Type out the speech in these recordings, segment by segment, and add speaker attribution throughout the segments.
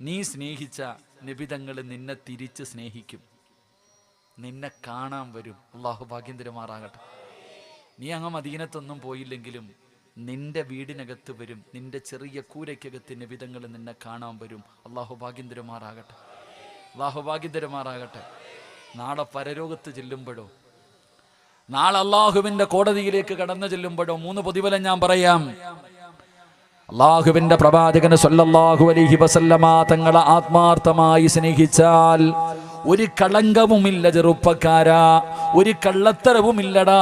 Speaker 1: നീ സ്നേഹിച്ച നിബിതങ്ങൾ നിന്നെ തിരിച്ച് സ്നേഹിക്കും. നിന്നെ കാണാൻ വരും. അള്ളാഹു ഭാഗ്യം തരുമാറാകട്ടെ നീ അങ്ങ് മദീനത്തൊന്നും പോയില്ലെങ്കിലും നിന്റെ വീടിനകത്ത് വരും. നിന്റെ ചെറിയ കൂരയ്ക്കകത്ത് നിബിതങ്ങൾ നിന്നെ കാണാൻ വരും. അള്ളാഹു ഭാഗ്യം അള്ളാഹു ഭാഗ്യം നാളെ പരലോകത്ത് ചെല്ലുമ്പോഴോ? നാളെ അള്ളാഹുവിന്റെ കോടതിയിലേക്ക് കടന്നു ചെല്ലുമ്പോഴോ? മൂന്ന് പൊതുവലം ഞാൻ പറയാം. അള്ളാഹുവിന്റെ പ്രവാചകന് സല്ലല്ലാഹു അലഹി വസല്ലമ തങ്ങളെ ആത്മാർത്ഥമായി സ്നേഹിച്ചാൽ ഒരു കളങ്കവുമില്ല ചെറുപ്പക്കാരാ ഒരു കള്ളത്തരവുമില്ലടാ.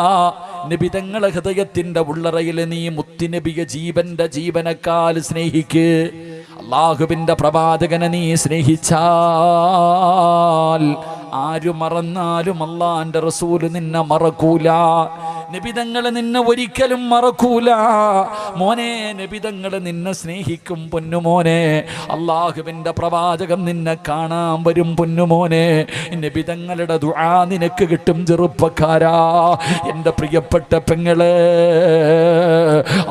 Speaker 1: നബി തങ്ങളെ ഹൃദയത്തിന്റെ ഉള്ളറയിൽ നീ മുത്തിനബിയ ജീവന്റെ ജീവനക്കാൽ സ്നേഹിക്ക്. അള്ളാഹുവിന്റെ പ്രവാചകനെ നീ സ്നേഹിച്ചാൽ ആരു മറന്നാലും അള്ളാന്റെ റസൂൽ നിന്നെ മറക്കൂല. നബിതങ്ങൾ നിന്നെ ഒരിക്കലും മറക്കൂല. മോനെ നിബിതങ്ങളെ നിന്നെ സ്നേഹിക്കും പൊന്നുമോനെ അള്ളാഹുവിന്റെ പ്രവാചകം നിന്നെ കാണാൻ വരും പൊന്നുമോനെ നിബിതങ്ങളുടെ ദുആ നിനക്ക് കിട്ടും ചെറുപ്പക്കാരാ. എന്റെ പ്രിയപ്പെട്ട പെങ്ങൾ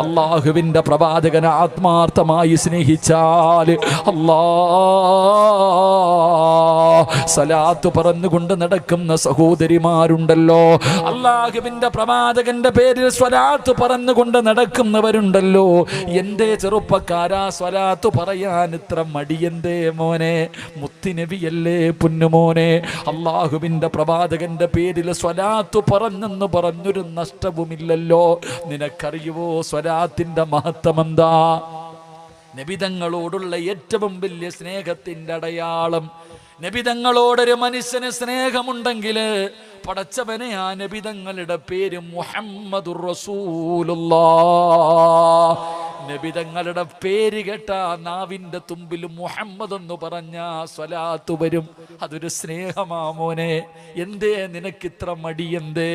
Speaker 1: അള്ളാഹുവിന്റെ പ്രവാചകനെ ആത്മാർത്ഥമായി സ്നേഹിച്ചാൽ അല്ലാ സലാത്ത് പറന്നുകൊണ്ട് നടക്കുന്ന സഹോദരിമാരുണ്ടല്ലോ. അള്ളാഹുവിന്റെ പ്രവാചകന്റെ പേരിൽ സ്വലാത്ത് പറഞ്ഞുകൊണ്ട് നടക്കുന്നവരുണ്ടല്ലോ. എന്റെ ചെറുപ്പക്കാരാ സ്വലാത്ത് പറയാൻ ഇത്ര മടിയന്തേ മോനെ? മുത്തിനബിയല്ലേ പുന്നുമോനെ? അള്ളാഹുവിന്റെ പ്രവാചകന്റെ പേരിൽ സ്വലാത്ത് പറഞ്ഞെന്ന് പറഞ്ഞൊരു നഷ്ടവുമില്ലല്ലോ. നിനക്കറിയുവോ സ്വലാത്തിന്റെ മഹത്വം എന്താ നബിതങ്ങളോടുള്ള ഏറ്റവും വലിയ സ്നേഹത്തിന്റെ അടയാളം. നബിതങ്ങളോടൊരു മനുഷ്യന് സ്നേഹമുണ്ടെങ്കിൽ പടച്ചവനെ ആ നബിതങ്ങളുടെ പേര് മുഹമ്മദുർ റസൂലുള്ളാ. നബിതങ്ങളുടെ പേര് കേട്ട നാവിന്റെ തുമ്പിൽ മുഹമ്മദ് എന്ന് പറഞ്ഞ സ്വലാത്ത് വരും. അതൊരു സ്നേഹമാ മോനെ. എന്തേ നിനക്കിത്ര മടിയെന്തേ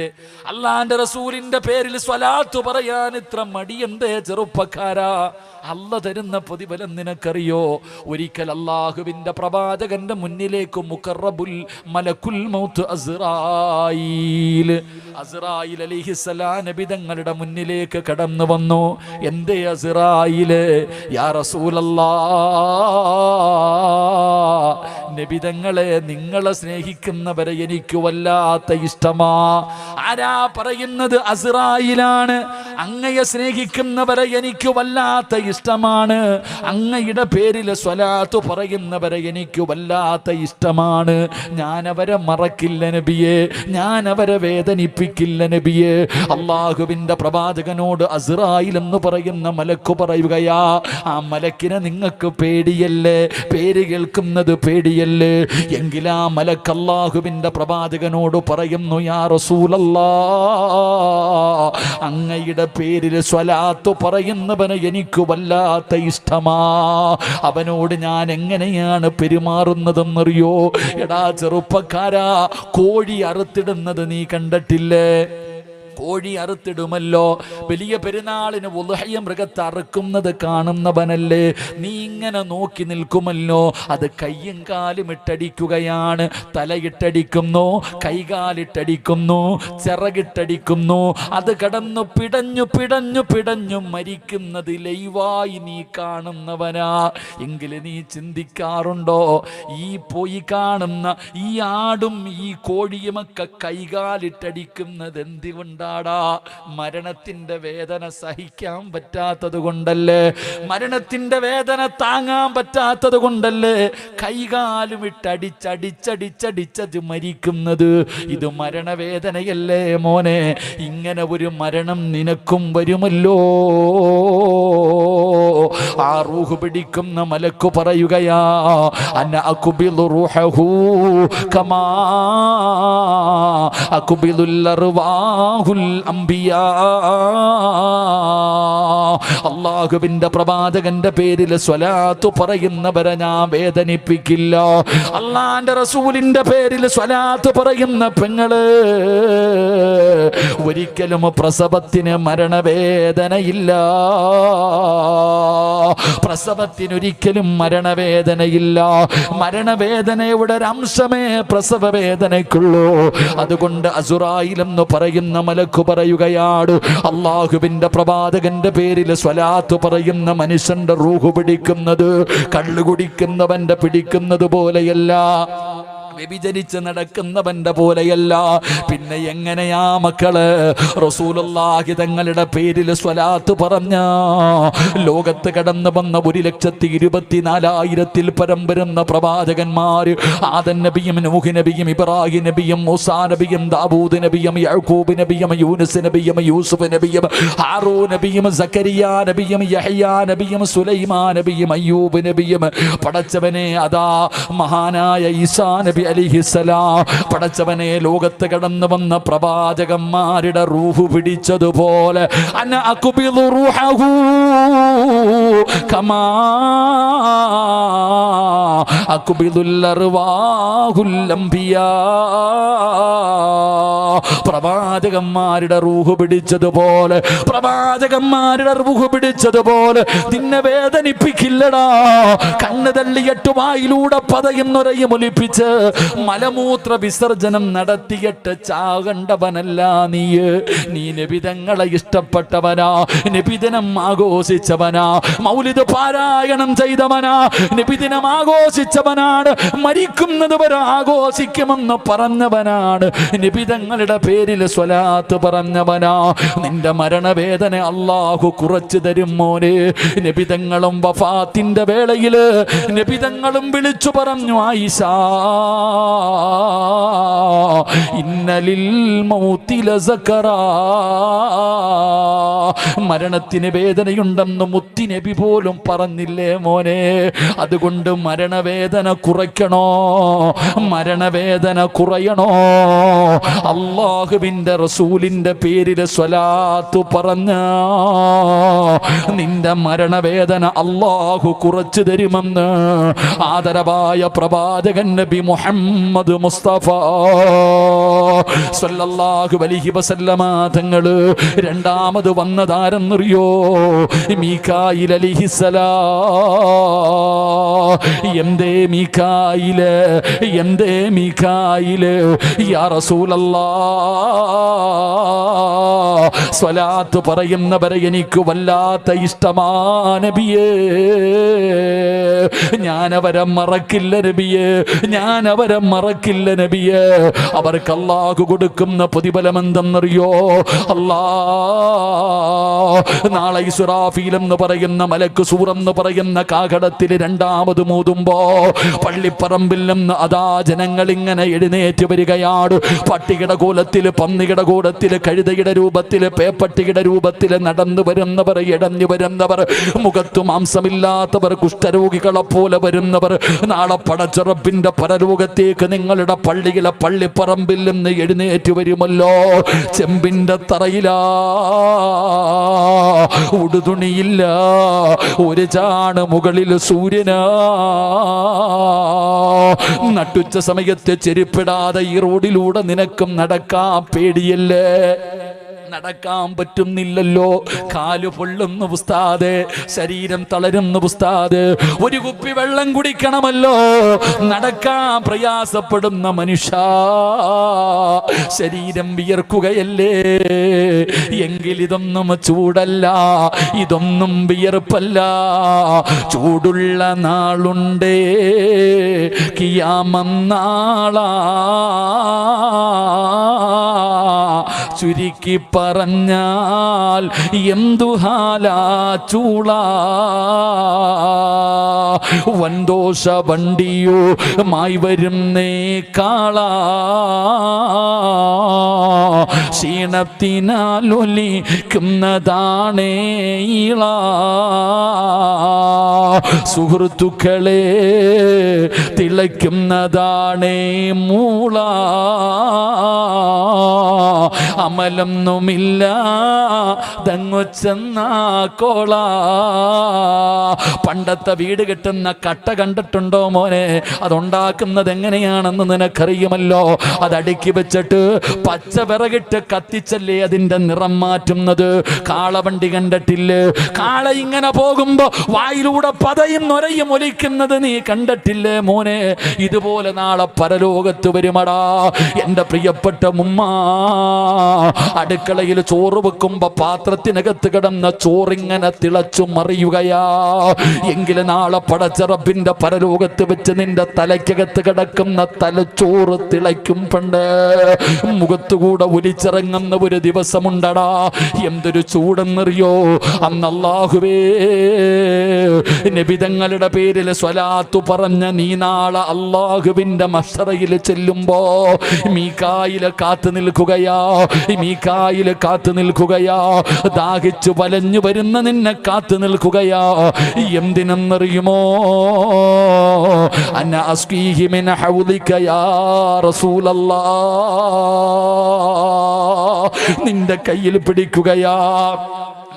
Speaker 1: അള്ളാന്റെ റസൂലിന്റെ പേരിൽ സ്വലാത്ത് പറയാൻ ഇത്ര മടിയെന്തേ ചെറുപ്പക്കാരാ? അല്ല തരുന്ന പ്രതിഫലം നിനക്കറിയോ? ഒരിക്കൽ അള്ളാഹുവിന്റെ പ്രവാചകന്റെ മുന്നിലേക്ക് മുക്കറബുൽ മലക്കുൽ മൗത്ത് അസ്റായിൽ അസ്റായിൽ നബി തങ്ങളുടെ മുന്നിലേക്ക് കടന്നു വന്നു. എന്തേ അസിറായിൽ? യാ റസൂലല്ലാ നബിതങ്ങളെ നിങ്ങളെ സ്നേഹിക്കുന്നവരെ എനിക്ക് വല്ലാത്ത ഇഷ്ടമാ. ആരാ പറയുന്നത് അസ്റായിലാണ്? അങ്ങയെ സ്നേഹിക്കുന്നവരെ എനിക്ക് വല്ലാത്ത ഇഷ്ടമാണ്. അങ്ങയുടെ പേരിൽ സ്വലാത്തു പറയുന്നവരെ എനിക്ക് വല്ലാത്ത ഇഷ്ടമാണ്. ഞാനവരെ മറക്കില്ല നബിയെ. ഞാനവരെ വേദനിപ്പിക്കില്ല നബിയെ. അള്ളാഹുവിന്റെ പ്രവാചകനോട് അസിറായിൽ എന്ന് പറയുന്ന മലക്ക് പറയുകയാ ആ മലക്കിനെ നിങ്ങൾക്ക് പേടിയല്ലേ? പേര് കേൾക്കുന്നത് പേടിയല്ലേ? എങ്കിൽ എങ്കിലാ മലക്ക് അള്ളാഹുവിന്റെ പ്രവാചകനോട് പറയുന്നു യാ റസൂലല്ലാ അങ്ങയുടെ പേരിൽ സ്വലാത്ത് പറയുന്നവന് എനിക്ക് വല്ലാത്ത ഇഷ്ടമാ. അവനോട് ഞാൻ എങ്ങനെയാണ് പെരുമാറുന്നതെന്നറിയോ? എടാ ചെറുപ്പക്കാരാ കോഴി അറുത്തിടുന്നത് നീ കണ്ടിട്ടില്ലേ? കോഴി അറുത്തിടുമല്ലോ. വലിയ പെരുന്നാളിന് ഉലഹയ മൃഗത്തെ അറുക്കുന്നത് കാണുന്നവനല്ലേ. നീ ഇങ്ങനെ നോക്കി നിൽക്കുമല്ലോ. അത് കയ്യും കാലും ഇട്ടടിക്കുകയാണ്. തലയിട്ടടിക്കുന്നു കൈകാലിട്ടടിക്കുന്നു ചിറകിട്ടടിക്കുന്നു. അത് കടന്നു പിടഞ്ഞു പിടഞ്ഞു പിടഞ്ഞു മരിക്കുന്നത് ലൈവായി നീ കാണുന്നവനാ. എങ്കിൽ നീ ചിന്തിക്കാറുണ്ടോ? ഈ പോയി കാണുന്ന ഈ ആടും ഈ കോഴിയുമൊക്കെ കൈകാലിട്ടടിക്കുന്നത് എന്തുകൊണ്ടാടാ മരണത്തിന്റെ വേദന സഹിക്കാൻ പറ്റാത്തത് കൊണ്ടല്ലേ? മരണത്തിന്റെ വേദന താങ്ങാൻ പറ്റാത്തത് കൊണ്ടല്ലേ? കൈകാലും ഇട്ടടിച്ചടിച്ചടിച്ചടിച്ചത് മരിക്കുന്നത്. ഇത് മരണവേദനയല്ലേ മോനെ? ഇങ്ങനെ ഒരു മരണം നിനക്കും വരുമല്ലോ. ആ റൂഹ് പിടിക്കുന്ന മലക്കു പറയുകയാ കമാ അക്കുബിലുൽ അർവാഹുൽ അംബിയാ. അള്ളാഹുവിന്റെ പ്രവാചകന്റെ പേരിൽ സ്വലാത്തു പറയുന്നവരെ ഞാൻ വേദനിപ്പിക്കില്ല. അള്ളാന്റെ റസൂലിന്റെ പേരിൽ സ്വലാത്ത് പറയുന്ന പെങ്ങൾ ഒരിക്കലും പ്രസവത്തിന് മരണവേദനയില്ല. പ്രസവത്തിനൊരിക്കലും മരണവേദനയില്ല. മരണവേദനയുടെ ഒരു അംശമേ പ്രസവ വേദനയ്ക്കുള്ളൂ അതുകൊണ്ട് അസുറായിലെന്ന് പറയുന്ന മലക്ക് പറയുകയാണ് അള്ളാഹുവിന്റെ പ്രവാചകന്റെ പേരിൽ സ്വലാത്ത് പറയുന്ന മനുഷ്യന്റെ റൂഹു പിടിക്കുന്നത് കള്ളു കുടിക്കുന്നവന്റെ പിടിക്കുന്നത് പോലെയല്ല വ്യഭിചരിച്ച് നടക്കുന്നവന്റെ പോലെയല്ല. പിന്നെ എങ്ങനെയാ മക്കൾ? റസൂലുള്ളാഹി തങ്ങളുടെ പേരിൽ സ്വലാത്ത് പറഞ്ഞ ലോകത്ത് കടന്നു വന്ന ഒരു ലക്ഷത്തി ഇരുപത്തിനാലായിരത്തിൽ പരം വരുന്ന പ്രവാചകന്മാര് ആദൻ നബിയും നൂഹ് നബിയും ഇബ്രാഹിം നബിയും മൂസാ നബിയും ദാവൂദ് നബിയും യഹൂബ് നബിയും യൂനുസ് നബിയും യൂസുഫ് നബിയും ഹാറൂ നബിയും സക്കരിയ നബിയും യഹ്യാ നബിയും സുലൈമാ നബിയും അയ്യൂബ് നബിയും പടച്ചവനെ അതാ മഹാനായ ഈസാ നബി അലിഹിസലാം പടച്ചവനെ ലോകത്ത് കടന്നു വന്ന പ്രവാചകന്മാരുടെ റൂഹ് പിടിച്ചതുപോലെ അന റൂഹഹു കമാ പ്രവാചകന്മാരുടെ റൂഹ് പിടിച്ചതുപോലെ പ്രവാചകന്മാരുടെ റൂഹ് പിടിച്ചതുപോലെ നിന്നെ വേദനിപ്പിക്കില്ലടാ. കണ്ണ് തള്ളിയിട്ട് വായിലൂടെ പതയുന്നൊരയും ഒലിപ്പിച്ച് മലമൂത്ര വിസർജനം നടത്തിയിട്ട് ചാകണ്ടവനല്ല നീ നീ നബിതങ്ങളെ ഇഷ്ടപ്പെട്ടവനാ നബിദിനം ആഘോഷിച്ചവനാ. മൗലിദ് പാരായണം ചെയ്തവനാ നബിദിനം ആഘോഷിച്ചവനാണ്. മരിക്കുന്നത് വരെ ആഘോഷിക്കുമെന്ന് പറഞ്ഞവനാണ്. നിബിതങ്ങളുടെ പേരിൽ സ്വലാത്ത് പറഞ്ഞവനാ. നിന്റെ മരണവേദന അള്ളാഹു കുറച്ചു തരും മോനെ. നിബിതങ്ങളും വഫാത്തിന്റെ വേളയിൽ നബിതങ്ങളും വിളിച്ചു പറഞ്ഞു ആയിഷ ഇന്നലിൽ മൗത്തില മരണത്തിന് വേദനയുണ്ടെന്ന് മുത്തി നബി പോലും പറഞ്ഞില്ലേ മോനെ? അതുകൊണ്ട് മരണവേദന കുറയ്ക്കണോ? മരണവേദന കുറയണോ? അള്ളാഹുവിന്റെ റസൂലിന്റെ പേരിൽ സ്വലാത്തു പറഞ്ഞ നിന്റെ മരണവേദന അള്ളാഹു കുറച്ചു തരുമെന്ന് ആദരവായ പ്രവാചകൻ നബി മുഹമ്മദ് മുസ്തഫ സല്ലല്ലാഹു അലൈഹി വസല്ലമ തങ്ങൾ രണ്ടാമത് വന്നതാരെന്നറിയോ? മീകായിൽ അലിഹിസലാ എന്തേ മീക്കായിൽ എന്തേ മീക്കായിൽ യാ റസൂലല്ലാ സ്വലാത്ത് പറയുന്നവരെ എനിക്ക് വല്ലാത്ത ഇഷ്ടമാ നബിയേ. ഞാൻ അവരെ മറക്കില്ല നബിയേ. ഞാനവരെ മറക്കില്ല നബിയേ. അവർക്ക് അള്ളാഹു കൊടുക്കുന്ന പ്രതിഫലം എന്തെന്നറിയോ? അല്ലാ. നാളെ ഇസുറാഫീൽ എന്ന് പറയുന്ന മലക്ക് സൂറെന്ന് പറയുന്ന കാകടത്തിൽ രണ്ടാമത് മൂതുമ്പോ പള്ളിപ്പറമ്പിൽ നിന്ന് അതാ ജനങ്ങൾ ഇങ്ങനെ എഴുന്നേറ്റ് വരികയാണ് പട്ടികയുടെ കൂലത്തിൽ പന്നിയുടെ കൂടത്തിൽ കഴുതയുടെ രൂപത്തിൽ പേപ്പട്ടിയുടെ രൂപത്തിൽ നടന്നു വരുന്നവർ ഇടഞ്ഞു വരുന്നവർ മുഖത്തു മാംസമില്ലാത്തവർ കുഷ്ഠരോഗികളെ പോലെ വരുന്നവർ നാളെ പടച്ചുറപ്പിന്റെ പരലോകത്തേക്ക് നിങ്ങളുടെ പള്ളിയിലെ പള്ളിപ്പറമ്പിൽ നിന്ന് എഴുന്നേറ്റ് വരുമല്ലോ. ചെമ്പിന്റെ തറയില ഉടുതുണിയില്ല ഒരു ചാണ് മുകളിൽ സൂര്യനാ. നട്ടുച്ച സമയത്ത് ചെരുപ്പിടാതെ ഈ റോഡിലൂടെ നിനക്കും നടക്കാൻ പേടിയല്ലേ? നടക്കാൻ പറ്റുന്നില്ലല്ലോ. കാൽ പൊള്ളുന്നു പുസ്താതെ ശരീരം തളരുന്നു പുസ്താതെ ഒരു കുപ്പി വെള്ളം കുടിക്കണമല്ലോ. നടക്കാൻ പ്രയാസപ്പെടുന്ന മനുഷ്യ. ശരീരം വിയർക്കുകയല്ലേ? എങ്കിൽ ഇതൊന്നും ചൂടല്ല. ഇതൊന്നും വിയർപ്പല്ല. ചൂടുള്ള നാളുണ്ടേ. കിയാമന്നാളാ ചുരുക്കി പറഞ്ഞാൽ എന്തു ഹാലാ ചൂള? വൻദോഷ വണ്ടിയോ മായി വരുന്നേ കാള? ക്ഷീണത്തിനാലൊലിക്കുന്നതാണേ ഇള. സുഹൃത്തുക്കളെ തിളയ്ക്കുന്നതാണേ മൂള. അമലൊന്നുമില്ല ദങ്ങു ചെന്നാക്കോള പണ്ടത്തെ വീട് കെട്ടുന്ന കട്ട കണ്ടിട്ടുണ്ടോ മോനെ? അതുണ്ടാക്കുന്നത് എങ്ങനെയാണെന്ന് നിനക്കറിയുമല്ലോ? അത് അടുക്കി വെച്ചിട്ട് പച്ച വിറകിട്ട് കത്തിച്ചല്ലേ അതിന്റെ നിറം മാറ്റുന്നത്? കാളവണ്ടി കണ്ടിട്ടില്ലേ? കാള ഇങ്ങനെ പോകുമ്പോ വായിലൂടെ പതയും നൊരയും ഒലിക്കുന്നത് നീ കണ്ടിട്ടില്ലേ മോനെ? ഇതുപോലെ നാളെ പരലോകത്ത് വരുമടാ എന്റെ പ്രിയപ്പെട്ട മുമ്മ അടുക്കളയിൽ ചോറ് വെക്കുമ്പോ പാത്രത്തിനകത്ത് കിടന്ന ചോറിങ്ങനെ തിളച്ചു മറിയുകയാ. എങ്കിലും നാളെ പടച്ചറപ്പിന്റെ പരലോകത്ത് വെച്ച് നിന്റെ തലയ്ക്കകത്ത് കിടക്കുന്ന തലച്ചോറ് തിളയ്ക്കും പണ്ട്. മുഖത്തുകൂടെ ഒലിച്ചിറങ്ങുന്ന ഒരു ദിവസമുണ്ടടാ. എന്തൊരു ചൂടെന്നറിയോ? അന്നല്ലാഹുവേ നബിതങ്ങളുടെ പേരിൽ സ്വലാത്തു പറഞ്ഞ നീ നാളെ അള്ളാഹുവിന്റെ മഷറയിൽ ചെല്ലുമ്പോ മീക്കായിൽ കാത്തു നിൽക്കുകയാ. മീക്കായിൽ കാത്തു നിൽക്കുകയാ. ദാഹിച്ചു വലഞ്ഞു വരുന്ന നിന്നെ കാത്തു നിൽക്കുകയാ. എന്തിനെന്നറിയുമോ? അന്ന ഹൗദിക്കയാ റസൂലല്ലാ. നിന്റെ കയ്യിൽ പിടിക്കുകയാ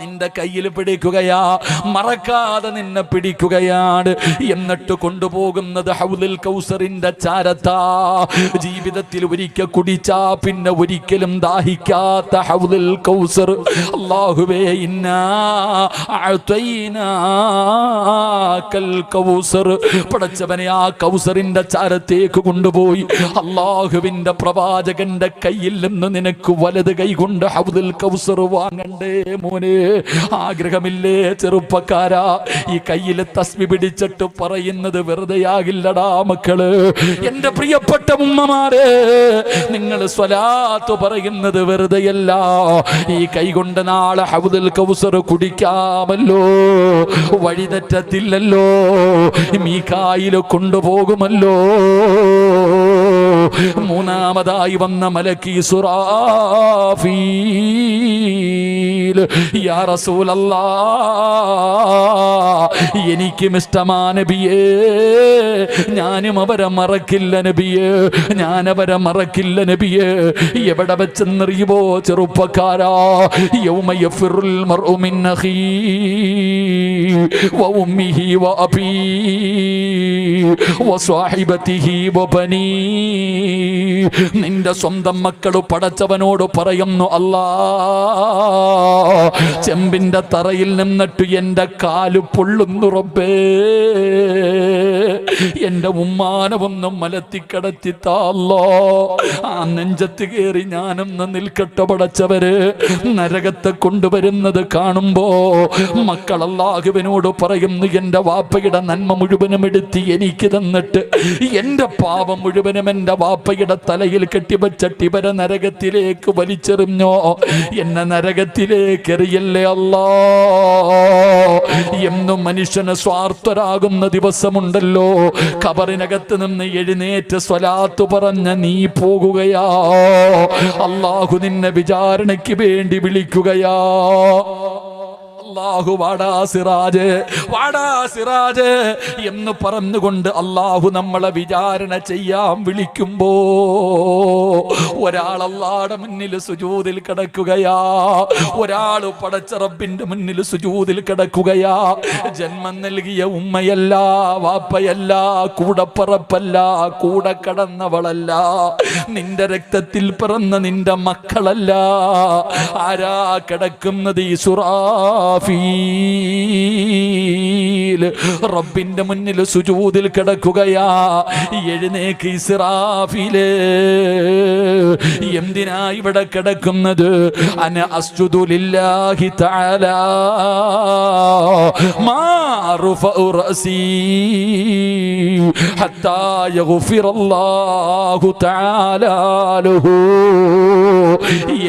Speaker 1: നിന്റെ കയ്യിൽ പിടിക്കുകയാ. മറക്കാതെ നിന്നെ പിടിക്കുകയാണ്. എന്നിട്ട് കൊണ്ടുപോകുന്നത് ഹൗലിൽ കൗസറിന്റെ ചാരത്താ. ജീവിതത്തിൽ ഒരിക്കൽ കുടിച്ചാ പിന്നെ ഒരിക്കലും ദാഹിക്കാത്ത ഹൗലിൽ കൗസർ. അള്ളാഹുവേ ഇന്നാ അഅ്തൈനാക്കൽ കൗസർ. പടച്ചവനെ ആ കൗസറിന്റെ ചാരത്തേക്ക് കൊണ്ടുപോയി. അള്ളാഹുവിന്റെ പ്രവാചകന്റെ കയ്യിൽ നിന്ന് നിനക്ക് വലത് കൈ കൊണ്ട് ഹൗദിൽ കൗസർ വാങ്ങണ്ടേ മോനെ. ആഗ്രഹമില്ലേ ചെറുപ്പക്കാരാ. ഈ കയ്യിൽ തസ്മി പിടിച്ചിട്ട് പറയുന്നത് വെറുതെയാകില്ലടാ മക്കൾ. എന്റെ പ്രിയപ്പെട്ട ഉമ്മമാരെ നിങ്ങൾ സ്വലാത്ത് പറയുന്നത് വെറുതെയല്ല. ഈ കൈ കൊണ്ട് നാളെ ഹൗദൽ കൗസർ കുടിക്കാമല്ലോ. വഴി തെറ്റത്തില്ലല്ലോ മീക്കായിൽ കൊണ്ടുപോകുമല്ലോ. മൂന്നാമതായി വന്ന മലക്കി യാ റസൂലല്ലാ എനിക്കും ഇഷ്ടമാ നബിയേ. ഞാനും അവരെ മറക്കില്ല നബിയേ ഞാൻ അവരെ മറക്കില്ല നബിയേ എവിടെ വെച്ചെന്നറിയുമോ ചെറുപ്പക്കാരാ യൗമ യഫിറുൽ മർഉ മിൻ അഖീ وأمه وأبيه وصاحبته وبنيه നിന്റെ സ്വന്തം മക്കൾ പടച്ചവനോട് പറയുന്നു അല്ലാ ചെമ്പിന്റെ തറയിൽ നിന്നിട്ട് എൻ്റെ കാല് പൊള്ളുന്നു റബ്ബേ എന്റെ ഉമ്മാനമൊന്നും മലത്തിക്കടത്തി താല്ലോ ആ നെഞ്ചത്ത് കയറി ഞാനൊന്ന് നിൽക്കട്ടെ പടച്ചവര്. നരകത്തെ കൊണ്ടുവരുന്നത് കാണുമ്പോ മക്കളല്ലാഹുവിനോട് പറയുന്നു എന്റെ വാപ്പയുടെ നന്മ മുഴുവനും എടുത്ത് എനിക്ക് തന്നിട്ട് എന്റെ പാപം മുഴുവനും എന്റെ വാപ്പയുടെ തലയിൽ കെട്ടിവച്ചിട്ട് ഇവരെ നരകത്തിലേക്ക് വലിച്ചെറിഞ്ഞോ? എന്നെ നരകത്തിലേക്ക് എറിയല്ലേ അല്ലാ? എന്നും മനുഷ്യന് സ്വാർത്ഥരാകുന്ന ദിവസമുണ്ടല്ലോ. കബറിനകത്ത് നിന്ന് എഴുന്നേറ്റ് സ്വലാത്ത് പറഞ്ഞ നീ പോകുകയാ. അള്ളാഹു നിന്നെ വിചാരണയ്ക്ക് വേണ്ടി വിളിക്കുകയാ. അള്ളാഹു വാടാ സിറാജ് വാടാ സിറാജ് എന്ന് പറഞ്ഞുകൊണ്ട് അള്ളാഹു നമ്മളെ വിചാരണ ചെയ്യാൻ വിളിക്കുമ്പോ ഒരാൾ അള്ളാടെ മുന്നിൽ സുജൂതിൽ കിടക്കുകയാ ഒരാൾ പടച്ച റബ്ബിന്റെ മുന്നിൽ സുജൂതിൽ കിടക്കുകയാ. ജന്മം നൽകിയ ഉമ്മയല്ല വാപ്പയല്ല കൂടപ്പറപ്പല്ല കൂടെ കടന്നവളല്ല നിന്റെ രക്തത്തിൽ പിറന്ന നിന്റെ മക്കളല്ല. ആരാ കിടക്കുന്നത് ഈ സുറാഫീൽ റബ്ബിന്റെ മുന്നിൽ സുജൂതിൽ കിടക്കുകയാ. എഴുന്നേക്ക് ഇസ്രാഫീൽ. എന്തിനാ ഇവിടെ കിടക്കുന്നത്? അന അസ്ജുദുലില്ലാഹി തആല. മാ അർഫഉ റസീ. ഹത്താ യഗ്ഫിറല്ലാഹു തആല ലഹു.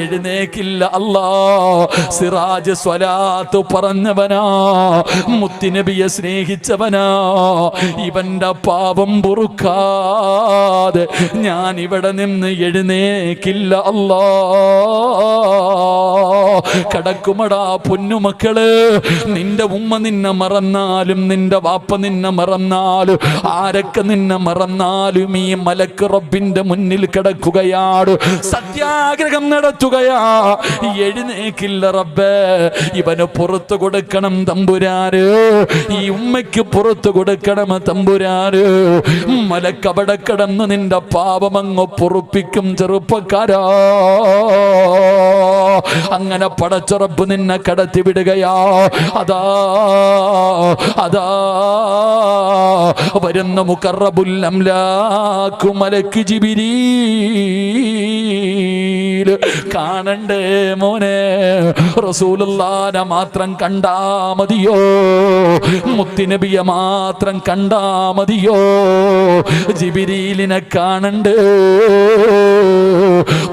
Speaker 1: എഴുന്നേക്കില്ല അല്ലാ സിറാജ് സ്വലാത്ത് പറഞ്ഞവനാ മുത്തിനബിയെ സ്നേഹിച്ചവനാ. ഇവന്റെ പാപം പൊറുക്കാതെ ഞാൻ ഇവിടെ നിന്ന് എഴുന്നേക്കില്ല അല്ലാ. കടക്കുമടാ പൊന്നുമക്കൾ. നിന്റെ ഉമ്മ നിന്നെ മറന്നാലും നിന്റെ വാപ്പ നിന്നെ മറന്നാലും ആരൊക്കെ നിന്നെ മറന്നാലും ഈ മലക്ക് റബ്ബിന്റെ മുന്നിൽ കിടക്കുകയാണ്. സത്യാഗ്രഹം നടത്തുകയാ. എഴുന്നേക്കില്ല റബ്ബേ. ഇവന് പുറത്തു കൊടുക്കണം തമ്പുരാര് ഈ ഉമ്മയ്ക്ക് പുറത്തു കൊടുക്കണം തമ്പുരാര് മലക്കവിടെ കിടന്ന് നിന്റെ പാപമങ്ങ് പൊറുപ്പിക്കും ചെറുപ്പക്കാരാ. അങ്ങനെ പടച്ചുറപ്പ് നിന്നെ കടത്തി വിടുകയാ. അതാ അതാ. വരുന്ന മുക്കറബുല്ലം ലാക്കുമലക്ക് മലക്ക് ജിബിരീൽ കാണണ്ടേ മോനെ. റസൂലുള്ളാനെ മാത്രം കണ്ടാ മതിയോ? മുത്തിനബിയെ മാത്രം കണ്ടാ മതിയോ? ജിബിരീലിനെ കാണണ്ടേ?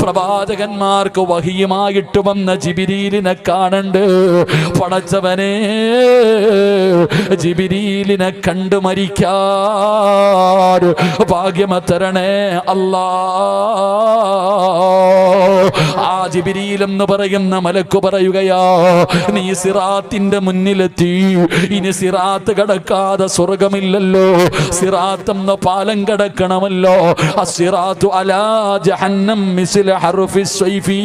Speaker 1: പ്രവാചകന്മാർക്ക് വഹിയുമായിട്ട് വന്ന ജിബിരീലിനെ കാണണ്ട്? പടച്ചവനെ ജിബിരീലിനെ കണ്ടു മരിക്കാൻ ഭാഗ്യമ തരണേ അല്ലാ ആ ജിബിരിയിൽ എന്ന് പറയുന്ന മലക്കു പറയുകയാ നീ സിറാത്തിന്റെ മുന്നിലെത്തി. ഇനി സിറാത്ത് കടക്കാതെ സ്വർഗമില്ലല്ലോ. സിറാത്ത് എന്ന പാലം കടക്കണമല്ലോ. അസിറാത്തു അലാ ജഹന്നം മിസ്ല ഹർഫി സ്വൈഫി.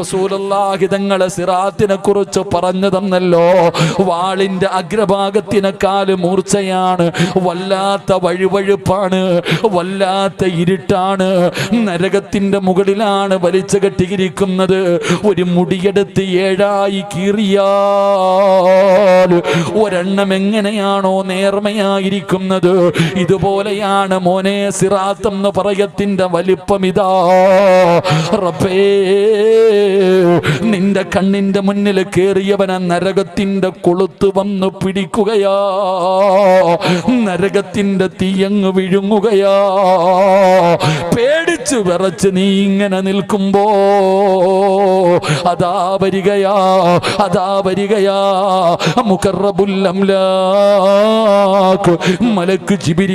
Speaker 1: റസൂലുള്ളാഹി തങ്ങളെ സിറാത്തിനെ കുറിച്ച് പറഞ്ഞു തന്നല്ലോ വാളിന്റെ അഗ്രഭാഗത്തിനെക്കാൽ മൂർച്ചയാണ്. വല്ലാത്ത വഴുവഴുപ്പാണ്. വല്ലാത്ത ഇരുട്ടാണ്. നരകത്തിന്റെ മുകളിലാണ് വലിച്ചു കെട്ടിയിരിക്കുന്നത്. ഒരു മുടിയെടുത്ത് ഏഴായി കീറിയാൽ ഒരെണ്ണം എങ്ങനെയാണോ നേർമയായിരിക്കുന്നത്. ഇതുപോലെയാണ് മോനെ സിറാത്ത് എന്ന് പറയത്തിന്റെ വലിപ്പം ഇതാ റബ്ബേ നിന്റെ കണ്ണിന്റെ മുന്നിൽ കേറിയവനെ നരകത്തിന്റെ കൊളുത്ത് വന്ന് പിടിക്കുകയാ. നരകത്തിന്റെ തീയങ്ങ് വിഴുങ്ങുകയാ. പേടിച്ചു വിറച്ച് നീ ഇങ്ങനെ നിൽക്കുമ്പോ അതാ വരികയാ അതാ വരികയാ മുക്കറബുല്ലംലാക്ക് മലക്ക് ജിബിരീൽ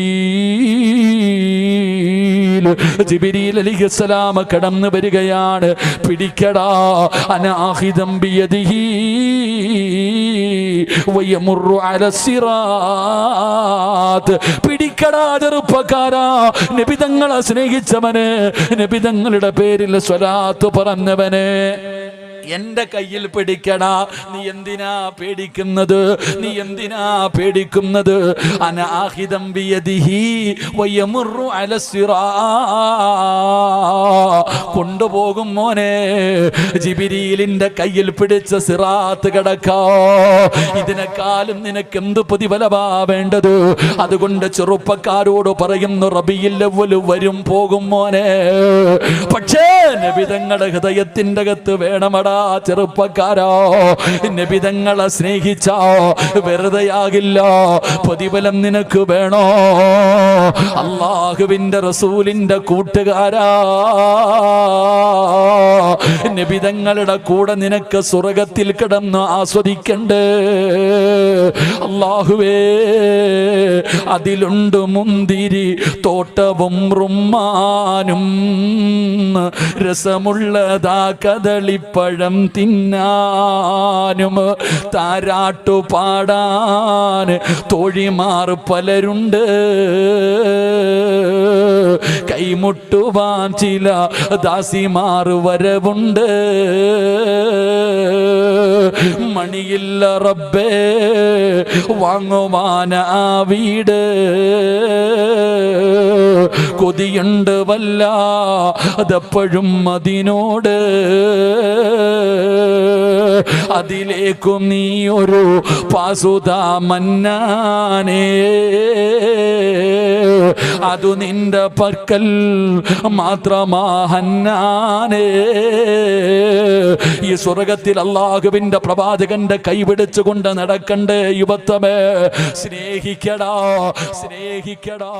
Speaker 1: ജിബിരീൽ അലിഹസ്സലാമ കടന്നു വരികയാണ്. പിടിക്കടാ അനാഹിതം ബിയദിഹി പിടിക്കടാ ചെറുപ്പക്കാരാ. നബിതങ്ങളെ സ്നേഹിച്ചവന്. നബിതങ്ങളുടെ പേരിൽ സ്വലാത്ത് പറഞ്ഞവന്. എന്റെ കയ്യിൽ പിടിക്കണ നീ എന്തിനാ പേടിക്കുന്നത്? നീ എന്തിനാ പേടിക്കുന്നത്? അനാഹിതം കൊണ്ടുപോകും മോനെ. ജിബിരിയിലിന്റെ കയ്യിൽ പിടിച്ച സിറാത്ത് കിടക്കാ. ഇതിനെക്കാളും നിനക്ക് എന്ത് പ്രതിഫലമാ വേണ്ടത്? അതുകൊണ്ട് ചെറുപ്പക്കാരോട് പറയുന്നു റബിയിൽ ലവ്വൽ വരും പോകും മോനെ. പക്ഷേ നബിതങ്ങളുടെ ഹൃദയത്തിന്റെ അകത്ത് വേണമടാ. ചെറുപ്പക്കാരോ? നബിതങ്ങളെ സ്നേഹിച്ചോ? വെറുതെയാകില്ല? പ്രതിഫലം നിനക്ക് വേണോ? അള്ളാഹുവിന്റെ റസൂലിന്റെ കൂട്ടുകാരാ. നബിതങ്ങളുടെ കൂടെ നിനക്ക് സ്വർഗത്തിൽ കിടന്ന് ആസ്വദിക്കണ്ടേ. അള്ളാഹുവേ അതിലുണ്ട് മുന്തിരി തോട്ടവും റുമ്മാനും. രസമുള്ളതാ കദളിപ്പഴം. തിന്നാനും താരാട്ടു പാടാൻ തോഴിമാർ പലരുണ്ട്. കൈമുട്ടുവാൻ ചില ദാസിമാർ വരവുണ്ട്. മണിയില്ല റബ്ബേ വാങ്ങുവാന ആ വീട്. കൊതിയുണ്ട് വല്ല അതെപ്പോഴും അതിനോട്. അതിലേക്കും നീ ഒരു പാസുത മന്നാനേ. അതു നിന്റെ പക്കൽ മാത്രമാഹന്നാനേ ഈ സ്വർഗത്തിൽ അള്ളാഹുവിന്റെ പ്രവാചകന്റെ കൈപിടിച്ചുകൊണ്ട് നടക്കണ്ടേ യുവത്വമേ. സ്നേഹിക്കടാ സ്നേഹിക്കടാ.